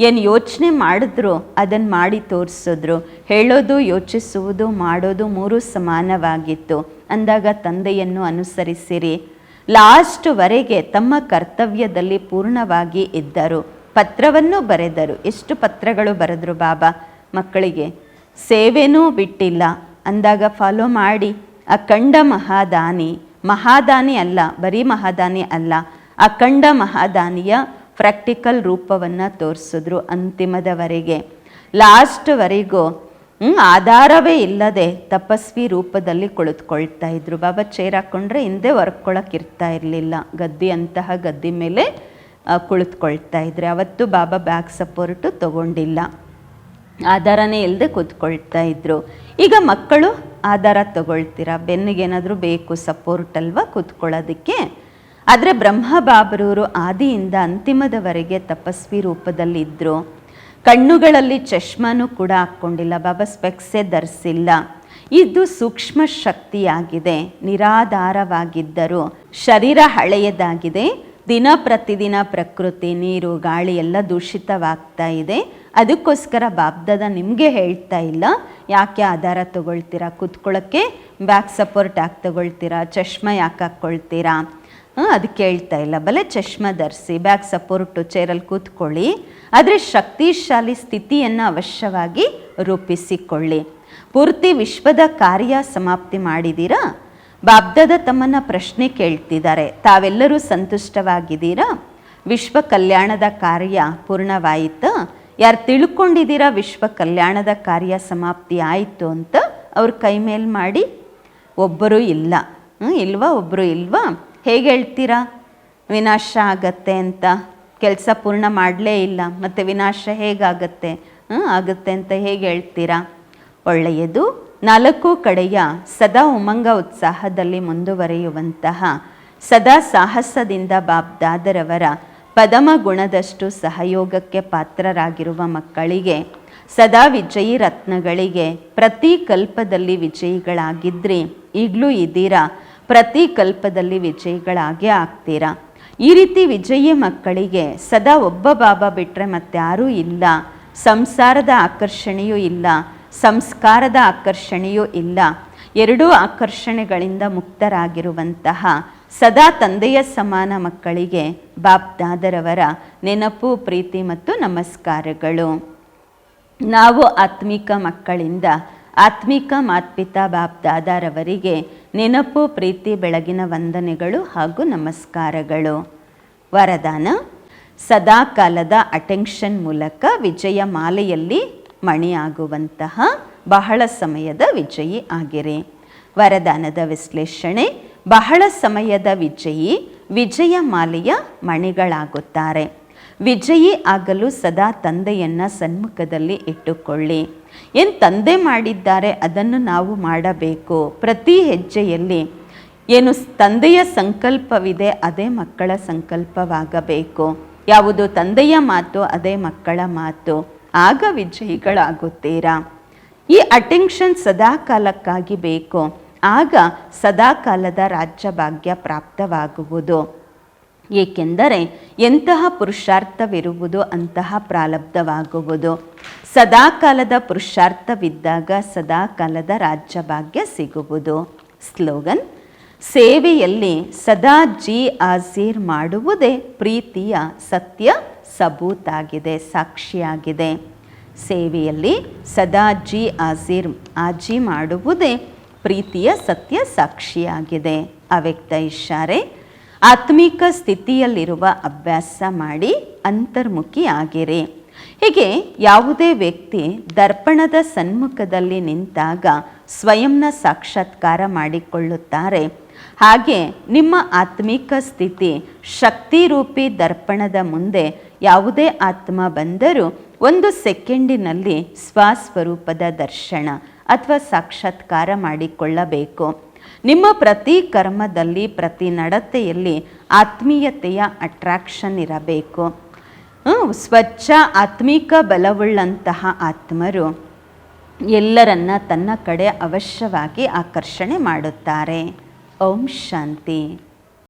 ಏನು ಯೋಚನೆ ಮಾಡಿದ್ರು ಅದನ್ನು ಮಾಡಿ ತೋರಿಸಿದ್ರು. ಹೇಳೋದು, ಯೋಚಿಸುವುದು, ಮಾಡೋದು ಮೂರು ಸಮಾನವಾಗಿತ್ತು. ಅಂದಾಗ ತಂದೆಯನ್ನು ಅನುಸರಿಸಿರಿ. ಲಾಸ್ಟ್ವರೆಗೆ ತಮ್ಮ ಕರ್ತವ್ಯದಲ್ಲಿ ಪೂರ್ಣವಾಗಿ ಇದ್ದರು. ಪತ್ರವನ್ನು ಬರೆದರು. ಎಷ್ಟು ಪತ್ರಗಳು ಬರೆದ್ರು ಬಾಬಾ? ಮಕ್ಕಳಿಗೆ, ಸೇವೆನೂ ಬಿಟ್ಟಿಲ್ಲ. ಅಂದಾಗ, ಫಾಲೋ ಮಾಡಿ. ಅಖಂಡ ಮಹಾದಾನಿ. ಮಹಾದಾನಿ ಅಲ್ಲ, ಬರೀ ಮಹಾದಾನಿ ಅಲ್ಲ. ಅಖಂಡ ಮಹಾದಾನಿಯ ಪ್ರಾಕ್ಟಿಕಲ್ ರೂಪವನ್ನು ತೋರಿಸಿದ್ರು ಅಂತಿಮದವರೆಗೆ. ಲಾಸ್ಟ್ವರೆಗೂ ಆಧಾರವೇ ಇಲ್ಲದೆ ತಪಸ್ವಿ ರೂಪದಲ್ಲಿ ಕುಳಿತುಕೊಳ್ತಾ ಇದ್ರು. ಬಾಬಾ ಚೇರ್ ಹಾಕ್ಕೊಂಡ್ರೆ ಹಿಂದೆ ಇರ್ತಾ ಇರಲಿಲ್ಲ. ಗದ್ದಿ ಅಂತಹ ಗದ್ದಿ ಮೇಲೆ ಕುಳಿತುಕೊಳ್ತಾ ಇದ್ರೆ. ಅವತ್ತು ಬಾಬಾ ಬ್ಯಾಗ್ ಸಪೋರ್ಟು ತಗೊಂಡಿಲ್ಲ. ಆಧಾರನೇ ಇಲ್ಲದೆ ಕೂತ್ಕೊಳ್ತಾ ಇದ್ರು. ಈಗ ಮಕ್ಕಳು ಆಧಾರ ತಗೊಳ್ತೀರಾ? ಬೆನ್ನಿಗೇನಾದರೂ ಬೇಕು ಸಪೋರ್ಟ್ ಅಲ್ವಾ ಕೂತ್ಕೊಳ್ಳೋದಕ್ಕೆ? ಆದರೆ ಬ್ರಹ್ಮ ಬಾಬರವರು ಆದಿಯಿಂದ ಅಂತಿಮದವರೆಗೆ ತಪಸ್ವಿ ರೂಪದಲ್ಲಿದ್ದರು ಕಣ್ಣುಗಳಲ್ಲಿ ಚಶ್ಮನೂ ಕೂಡ ಹಾಕ್ಕೊಂಡಿಲ್ಲ, ಬಾಬಾ ಸ್ಪೆಕ್ಸೇ ಧರಿಸಿಲ್ಲ. ಇದು ಸೂಕ್ಷ್ಮ ಶಕ್ತಿಯಾಗಿದೆ, ನಿರಾಧಾರವಾಗಿದ್ದರು ಶರೀರ ಹಳೆಯದಾಗಿದೆ, ದಿನ ಪ್ರತಿದಿನ ಪ್ರಕೃತಿ, ನೀರು, ಗಾಳಿ ಎಲ್ಲ ದೂಷಿತವಾಗ್ತಾ ಇದೆ. ಅದಕ್ಕೋಸ್ಕರ ಬಾಬ್ದದ ನಿಮಗೆ ಹೇಳ್ತಾ ಇಲ್ಲ, ಯಾಕೆ ಆಧಾರ ತಗೊಳ್ತೀರಾ, ಕೂತ್ಕೊಳ್ಳೋಕ್ಕೆ ಬ್ಯಾಕ್ ಸಪೋರ್ಟ್ ಯಾಕೆ ತಗೊಳ್ತೀರಾ, ಚಶ್ಮ ಯಾಕೆ ಹಾಕ್ಕೊಳ್ತೀರಾ? ಅದಕ್ಕೆ ಹೇಳ್ತಾ ಇಲ್ಲ. ಬಲೆ ಚಶ್ಮ ಧರಿಸಿ ಬ್ಯಾಗ್ ಸಪೋರ್ಟು ಚೇರಲ್ಲಿ ಕೂತ್ಕೊಳ್ಳಿ. ಆದರೆ ಶಕ್ತಿಶಾಲಿ ಸ್ಥಿತಿಯನ್ನು ಅವಶ್ಯವಾಗಿ ರೂಪಿಸಿಕೊಳ್ಳಿ. ಪೂರ್ತಿ ವಿಶ್ವದ ಕಾರ್ಯ ಸಮಾಪ್ತಿ ಮಾಡಿದ್ದೀರಾ ಬಾಬ್ದದ ತಮ್ಮನ್ನ ಪ್ರಶ್ನೆ ಕೇಳ್ತಿದ್ದಾರೆ. ತಾವೆಲ್ಲರೂ ಸಂತುಷ್ಟವಾಗಿದ್ದೀರಾ? ವಿಶ್ವ ಕಲ್ಯಾಣದ ಕಾರ್ಯ ಪೂರ್ಣವಾಯಿತಾ? ಯಾರು ತಿಳ್ಕೊಂಡಿದ್ದೀರಾ ವಿಶ್ವ ಕಲ್ಯಾಣದ ಕಾರ್ಯ ಸಮಾಪ್ತಿ ಆಯಿತು ಅಂತ ಅವ್ರ ಕೈ ಮೇಲೆ ಮಾಡಿ? ಒಬ್ಬರು ಇಲ್ಲ. ಇಲ್ವಾ? ಒಬ್ಬರು ಇಲ್ವಾ? ಹೇಗೆ ಹೇಳ್ತೀರಾ? ವಿನಾಶ ಆಗತ್ತೆ ಅಂತ. ಕೆಲಸ ಪೂರ್ಣ ಮಾಡಲೇ ಇಲ್ಲ. ಮತ್ತು ವಿನಾಶ ಹೇಗಾಗತ್ತೆ? ಹ್ಞೂ ಆಗುತ್ತೆ ಅಂತ ಹೇಗೆ ಹೇಳ್ತೀರಾ? ಒಳ್ಳೆಯದು. ನಾಲ್ಕು ಕಡೆಯ ಸದಾ ಉಮಂಗ ಉತ್ಸಾಹದಲ್ಲಿ ಮುಂದುವರಿಯುವಂತಹ ಸದಾ ಸಾಹಸದಿಂದ ಬಾಬ್ದಾದರವರ ಪದಮ ಗುಣದಷ್ಟು ಸಹಯೋಗಕ್ಕೆ ಪಾತ್ರರಾಗಿರುವ ಮಕ್ಕಳಿಗೆ, ಸದಾ ವಿಜಯಿ ರತ್ನಗಳಿಗೆ ಪ್ರತಿ ಕಲ್ಪದಲ್ಲಿ ವಿಜಯಿಗಳಾಗಿದ್ರಿ ಈಗಲೂ ಇದ್ದೀರಾ? ಪ್ರತಿ ಕಲ್ಪದಲ್ಲಿ ವಿಜಯಿಗಳಾಗಿ ಆಗ್ತೀರಾ? ಈ ರೀತಿ ವಿಜಯಿ ಮಕ್ಕಳಿಗೆ ಸದಾ ಒಬ್ಬ ಬಾಬಾ ಬಿಟ್ಟರೆ ಮತ್ತಾರೂ ಇಲ್ಲ. ಸಂಸಾರದ ಆಕರ್ಷಣೆಯೂ ಇಲ್ಲ. ಸಂಸ್ಕಾರದ ಆಕರ್ಷಣೆಯೂ ಇಲ್ಲ. ಎರಡೂ ಆಕರ್ಷಣೆಗಳಿಂದ ಮುಕ್ತರಾಗಿರುವಂತಹ ಸದಾ ತಂದೆಯ ಸಮಾನ ಮಕ್ಕಳಿಗೆ ಬಾಬ್ ದಾದರವರ ನೆನಪು, ಪ್ರೀತಿ ಮತ್ತು ನಮಸ್ಕಾರಗಳು. ನಾವು ಆತ್ಮಿಕ ಮಕ್ಕಳಿಂದ ಆತ್ಮಿಕ ಮಾತ್ಪಿತಾ ಬಾಪ್ ದಾದಾರವರಿಗೆ ನೆನಪು, ಪ್ರೀತಿ, ಬೆಳಗಿನ ವಂದನೆಗಳು ಹಾಗೂ ನಮಸ್ಕಾರಗಳು. ವರದಾನ ಸದಾಕಾಲದ ಅಟೆನ್ಷನ್ ಮೂಲಕ ವಿಜಯ ಮಾಲೆಯಲ್ಲಿ ಮಣಿಯಾಗುವಂತಹ ಬಹಳ ಸಮಯದ ವಿಜಯಿ ಆಗಿರಿ. ವರದಾನದ ವಿಶ್ಲೇಷಣೆ, ಬಹಳ ಸಮಯದ ವಿಜಯಿ, ವಿಜಯ ಮಾಲೆಯ ಮಣಿಗಳಾಗುತ್ತಾರೆ. ವಿಜಯಿ ಆಗಲು ಸದಾ ತಂದೆಯನ್ನು ಸನ್ಮುಖದಲ್ಲಿ ಇಟ್ಟುಕೊಳ್ಳಿ. ಏನು ತಂದೆ ಮಾಡಿದ್ದಾರೆ ಅದನ್ನು ನಾವು ಮಾಡಬೇಕು. ಪ್ರತಿ ಹೆಜ್ಜೆಯಲ್ಲಿ ಏನು ತಂದೆಯ ಸಂಕಲ್ಪವಿದೆ ಅದೇ ಮಕ್ಕಳ ಸಂಕಲ್ಪವಾಗಬೇಕು. ಯಾವುದು ತಂದೆಯ ಮಾತು ಅದೇ ಮಕ್ಕಳ ಮಾತು. ಆಗ ವಿಜಯಿಗಳಾಗುತ್ತೀರಾ? ಈ ಅಟೆನ್ಷನ್ ಸದಾಕಾಲಕ್ಕಾಗಿ ಬೇಕು. ಆಗ ಸದಾಕಾಲದ ರಾಜ್ಯ ಭಾಗ್ಯ ಪ್ರಾಪ್ತವಾಗುವುದು. ಏಕೆಂದರೆ ಎಂತಹ ಪುರುಷಾರ್ಥವಿರುವುದು ಅಂತಹ ಪ್ರಾರಬ್ಧವಾಗುವುದು ಸದಾಕಾಲದ ಪುರುಷಾರ್ಥವಿದ್ದಾಗ ಸದಾಕಾಲದ ರಾಜ್ಯಭಾಗ್ಯ ಸಿಗುವುದು. ಸ್ಲೋಗನ್, ಸೇವೆಯಲ್ಲಿ ಸದಾ ಜಿ ಆಜೀರ್ ಮಾಡುವುದೇ ಪ್ರೀತಿಯ ಸತ್ಯ ಸಬೂತಾಗಿದೆ, ಸಾಕ್ಷಿಯಾಗಿದೆ. ಸೇವೆಯಲ್ಲಿ ಸದಾ ಜಿ ಆಜೀರ್, ಆಜಿ ಮಾಡುವುದೇ ಪ್ರೀತಿಯ ಸತ್ಯ ಸಾಕ್ಷಿಯಾಗಿದೆ. ಅವ್ಯಕ್ತ ಇಶಾರೆ, ಆತ್ಮಿಕ ಸ್ಥಿತಿಯಲ್ಲಿರುವ ಅಭ್ಯಾಸ ಮಾಡಿ ಅಂತರ್ಮುಖಿ ಆಗಿರಿ ಹೀಗೆ ಯಾವುದೇ ವ್ಯಕ್ತಿ ದರ್ಪಣದ ಸನ್ಮುಖದಲ್ಲಿ ನಿಂತಾಗ ಸ್ವಯಂನ ಸಾಕ್ಷಾತ್ಕಾರ ಮಾಡಿಕೊಳ್ಳುತ್ತಾರೆ. ಹಾಗೆ ನಿಮ್ಮ ಆತ್ಮಿಕ ಸ್ಥಿತಿ ಶಕ್ತಿರೂಪಿ ದರ್ಪಣದ ಮುಂದೆ ಯಾವುದೇ ಆತ್ಮ ಬಂದರೂ ಒಂದು ಸೆಕೆಂಡಿನಲ್ಲಿ ಸ್ವಸ್ವರೂಪದ ದರ್ಶನ ಅಥವಾ ಸಾಕ್ಷಾತ್ಕಾರ ಮಾಡಿಕೊಳ್ಳಬೇಕು. ನಿಮ್ಮ ಪ್ರತಿ ಕರ್ಮದಲ್ಲಿ, ಪ್ರತಿ ನಡತೆಯಲ್ಲಿ ಆತ್ಮೀಯತೆಯ ಅಟ್ರಾಕ್ಷನ್ ಇರಬೇಕು. ಸ್ವಚ್ಛ ಆತ್ಮಿಕ ಬಲವುಳ್ಳಂತಹ ಆತ್ಮರು ಎಲ್ಲರನ್ನ ತನ್ನ ಕಡೆ ಅವಶ್ಯವಾಗಿ ಆಕರ್ಷಣೆ ಮಾಡುತ್ತಾರೆ. ಓಂ ಶಾಂತಿ.